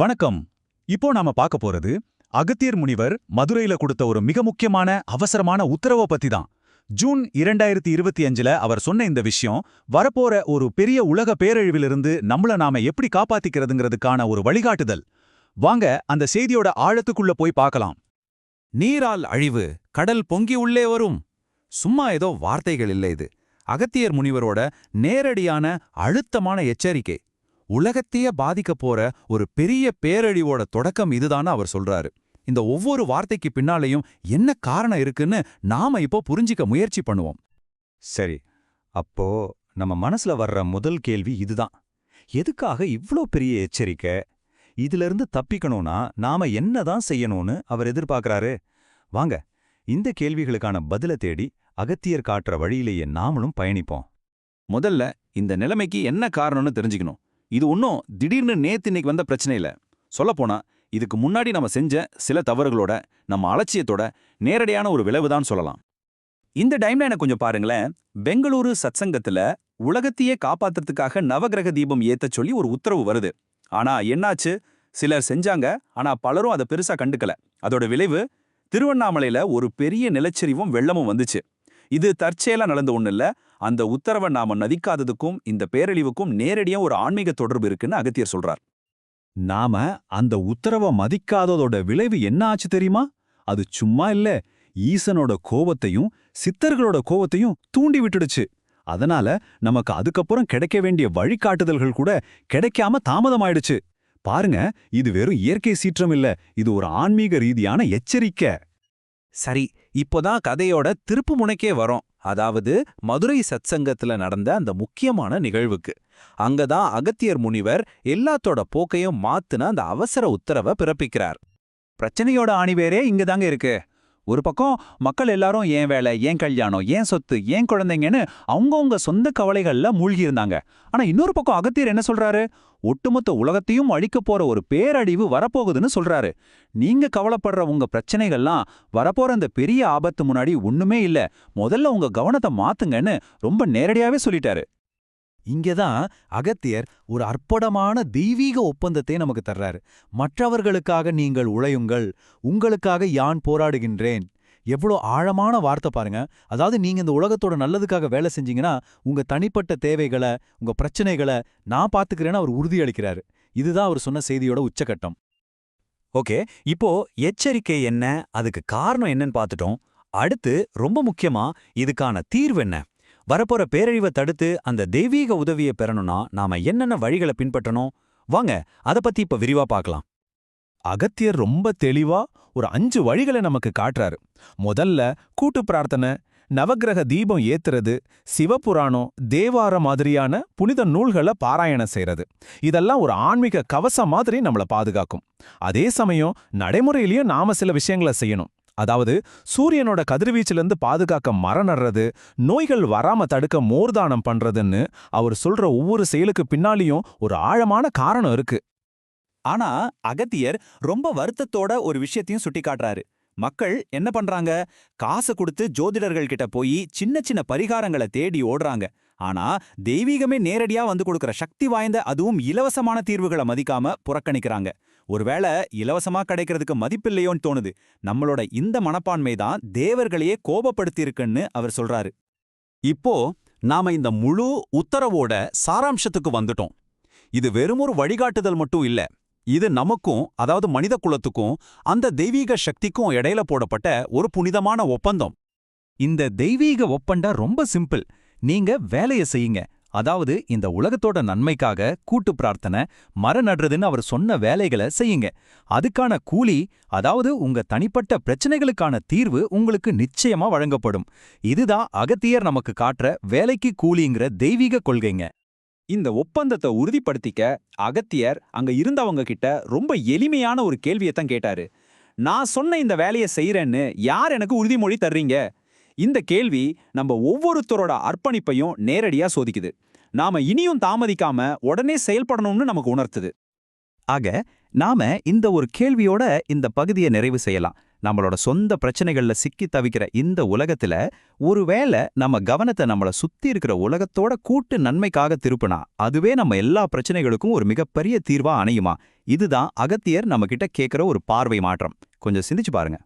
வணக்கம். இப்போ நாம பார்க்க போறது அகத்தியர் முனிவர் மதுரையில கொடுத்த ஒரு மிக முக்கியமான அவசரமான உத்தரவை பத்தி தான் ஜூன் இரண்டாயிரத்தி இருபத்தி அஞ்சுல அவர் சொன்ன இந்த விஷயம் வரப்போற ஒரு பெரிய உலக பேரழிவிலிருந்து நம்மள நாம எப்படி காப்பாத்திக்கிறதுங்கிறதுக்கான ஒரு வழிகாட்டுதல். வாங்க அந்த செய்தியோட ஆழத்துக்குள்ள போய் பார்க்கலாம். நீரால் அழிவு கடல் பொங்கி உள்ளே வரும். சும்மா ஏதோ வார்த்தைகள் இல்லை இது. அகத்தியர் முனிவரோட நேரடியான அழுத்தமான எச்சரிக்கை. உலகத்தையே பாதிக்க போற ஒரு பெரிய பேரழிவோட தொடக்கம் இதுதான்னு அவர் சொல்றாரு. இந்த ஒவ்வொரு வார்த்தைக்கு பின்னாலேயும் என்ன காரணம் இருக்குன்னு நாம இப்போ புரிஞ்சிக்க முயற்சி பண்ணுவோம். சரி அப்போ நம்ம மனசுல வர்ற முதல் கேள்வி இதுதான். எதுக்காக இவ்ளோ பெரிய எச்சரிக்கை? இதிலிருந்து தப்பிக்கணும்னா நாம என்னதான் செய்யணும்னு அவர் எதிர்பார்க்கறாரு. வாங்க இந்த கேள்விகளுக்கான பதில தேடி அகத்தியர் காட்டுற வழியிலேயே நாமளும் பயணிப்போம். முதல்ல இந்த நிலைமைக்கு என்ன காரணம்னு தெரிஞ்சுக்கணும். இது ஒன்றும் திடீர்னு நேத்து இன்னைக்கு வந்த பிரச்சனை இல்லை. சொல்லப்போனா இதுக்கு முன்னாடி நம்ம செஞ்ச சில தவறுகளோட நம்ம அலட்சியத்தோட நேரடியான ஒரு விளைவு தான் சொல்லலாம். இந்த டைம்லைனை கொஞ்சம் பாருங்களேன். பெங்களூரு சத்சங்கத்துல உலகத்தையே காப்பாத்துறதுக்காக நவகிரக தீபம் ஏற்ற சொல்லி ஒரு உத்தரவு வருது. ஆனா என்னாச்சு? சிலர் செஞ்சாங்க ஆனா பலரும் அதை பெருசா கண்டுக்கல. அதோட விளைவு திருவண்ணாமலையில் ஒரு பெரிய நிலச்சரிவும் வெள்ளமும் வந்துச்சு. இது தற்செயலா நடந்த ஒண்ணு இல்ல அந்த உத்தரவை நாம நதிக்காததுக்கும் இந்த பேரழிவுக்கும் நேரடியா ஒரு ஆன்மீக தொடர்பு இருக்குன்னு அகத்தியர் சொல்றார். நாம அந்த உத்தரவை மதிக்காததோட விளைவு என்ன ஆச்சு தெரியுமா? அது சும்மா இல்ல ஈசனோட கோவத்தையும் சித்தர்களோட கோவத்தையும் தூண்டி விட்டுடுச்சு. அதனால நமக்கு அதுக்கப்புறம் கிடைக்க வேண்டிய வழிகாட்டுதல்கள் கூட கிடைக்காம தாமதமாயிடுச்சு. பாருங்க இது வெறும் இயற்கை சீற்றம் இல்ல இது ஒரு ஆன்மீக ரீதியான எச்சரிக்கை. சரி இப்போதான் கதையோட திருப்பு முனைக்கே வரோம். அதாவது மதுரை சத்சங்கத்துல நடந்த அந்த முக்கியமான நிகழ்வுக்கு. அங்கதான் அகத்தியர் முனிவர் எல்லாத்தோட போக்கையும் மாத்துன அந்த அவசர உத்தரவை பிறப்பிக்கிறார். பிரச்சனையோட ஆணிவேரே இங்க தாங்க இருக்கு. ஒரு பக்கம் மக்கள் எல்லாரும் ஏன் வேலை? ஏன் கல்யாணம்? ஏன் சொத்து? ஏன் குழந்தைங்கன்னு அவங்கவுங்க சொந்த கவலைகள்ல மூழ்கி இருந்தாங்க ஆனா இன்னொரு பக்கம் அகத்தியர் என்ன சொல்றாரு? ஒட்டுமொத்த உலகத்தையும் அழிக்கப் போற ஒரு பேரழிவு வரப்போகுதுன்னு சொல்றாரு. நீங்க கவலைப்படுற உங்க பிரச்சனைகள்லாம் வரப்போற அந்த பெரிய ஆபத்து முன்னாடி ஒண்ணுமே இல்ல. முதல்ல உங்க கவனத்தை மாத்துங்கன்னு ரொம்ப நேரடியாவே சொல்லிட்டாரு. இங்கதான் அகத்தியர் ஒரு அற்புதமான தெய்வீக ஒப்பந்தத்தை நமக்கு தர்றாரு. மற்றவர்களுக்காக நீங்கள் உழையுங்கள் உங்களுக்காக யான் போராடுகின்றேன். எவ்வளோ ஆழமான வார்த்தை பாருங்க. அதாவது நீங்க இந்த உலகத்தோட நல்லதுக்காக வேலை செஞ்சீங்கன்னா உங்க தனிப்பட்ட தேவைகளை உங்க பிரச்சனைகளை நான் பார்த்துக்கிறேன்னு அவர் உறுதியளிக்கிறாரு. இதுதான் அவர் சொன்ன செய்தியோட உச்சகட்டம். ஓகே இப்போ எச்சரிக்கை என்ன? அதுக்கு காரணம் என்னன்னு பார்த்துட்டோம் அடுத்து ரொம்ப முக்கியமா இதுக்கான தீர்வு என்ன? வரப்போற பேரழிவை தடுத்து அந்த தெய்வீக உதவியை பெறணும்னா நாம என்னென்ன வழிகளை பின்பற்றணும் வாங்க அத பத்தி இப்ப விரிவா பார்க்கலாம் அகத்தியர் ரொம்ப தெளிவா ஒரு அஞ்சு வழிகளை நமக்கு காட்டுறாரு. முதல்ல கூட்டு பிரார்த்தனை நவக்கிரக தீபம் ஏத்துறது சிவபுராணம் தேவார மாதிரியான புனித நூல்களை பாராயணம் செய்யறது இதெல்லாம் ஒரு ஆன்மீக கவசம் மாதிரி நம்மளை பாதுகாக்கும். அதே சமயம் நடைமுறையிலயும் நாம சில விஷயங்களை செய்யணும். அதாவது சூரியனோட கதிர்வீச்சிலிருந்து பாதுகாக்க மரம் நடுறது நோய்கள் வராம தடுக்க மோர்தானம் பண்றதுன்னு அவர் சொல்ற ஒவ்வொரு செயலுக்கு பின்னாலேயும் ஒரு ஆழமான காரணம் இருக்கு. ஆனா அகத்தியர் ரொம்ப வருத்தத்தோட ஒரு விஷயத்தையும் சுட்டிக்காட்டுறாரு. மக்கள் என்ன பண்றாங்க? காசு கொடுத்து ஜோதிடர்கள் கிட்ட போய் சின்ன சின்ன பரிகாரங்களை தேடி ஓடுறாங்க. ஆனா தெய்வீகமே நேரடியா வந்து கொடுக்கற சக்தி வாய்ந்த அதுவும் இலவசமான தீர்வுகளை மதிக்காம புறக்கணிக்கிறாங்க. ஒருவேளை இலவசமா கிடைக்கிறதுக்கு மதிப்பில்லையோன்னு தோணுது. நம்மளோட இந்த மனப்பான்மை தான் தேவர்களையே கோபப்படுத்தியிருக்குன்னு அவர் சொல்றாரு. இப்போ நாம இந்த முழு உத்தரவோட சாராம்சத்துக்கு வந்துட்டோம். இது வெறும் ஒரு வழிகாட்டுதல் மட்டும் இல்ல. இது நமக்கும் அதாவது மனித குலத்துக்கும் அந்த தெய்வீக சக்திக்கும் இடையில போடப்பட்ட ஒரு புனிதமான ஒப்பந்தம். இந்த தெய்வீக ஒப்பந்தம் ரொம்ப சிம்பிள். நீங்க வேலைய செய்யுங்க. அதாவது இந்த உலகத்தோட நன்மைக்காக கூட்டு பிரார்த்தனை மர நடுறதுன்னு அவர் சொன்ன வேலைகளை செய்யுங்க. அதுக்கான கூலி அதாவது உங்க தனிப்பட்ட பிரச்சனைகளுக்கான தீர்வு உங்களுக்கு நிச்சயமா வழங்கப்படும். இதுதான் அகத்தியர் நமக்கு காட்டுற வேலைக்கு கூலிங்கிற தெய்வீக கொள்கைங்க. இந்த ஒப்பந்தத்தை உறுதிப்படுத்திக்க அகத்தியர் அங்க இருந்தவங்க கிட்ட ரொம்ப எளிமையான ஒரு கேள்வியைத்தான் கேட்டாரு. நான் சொன்ன இந்த வேலையை செய்யறேன்னு யார் எனக்கு உறுதிமொழி தர்றீங்க? இந்த கேள்வி நம்ம ஒவ்வொருத்தரோட அர்ப்பணிப்பையும் நேரடியா சோதிக்குது. நாம இனியும் தாமதிக்காம உடனே செயல்படணும்னு நமக்கு உணர்த்துது. ஆக நாம இந்த ஒரு கேள்வியோட இந்த பகுதியை நிறைவு செய்யலாம். நம்மளோட சொந்த பிரச்சனைகள்ல சிக்கி தவிக்கிற இந்த உலகத்துல ஒருவேளை நம்ம கவனத்தை நம்மள சுத்தி இருக்கிற உலகத்தோட கூட்டு நன்மைக்காக திருப்பினா அதுவே நம்ம எல்லா பிரச்சனைகளுக்கும் ஒரு மிகப்பெரிய தீர்வா அணையுமா? இதுதான் அகத்தியர் நம்ம கிட்ட கேட்கிற ஒரு பார்வை மாற்றம். கொஞ்சம் சிந்திச்சு பாருங்க.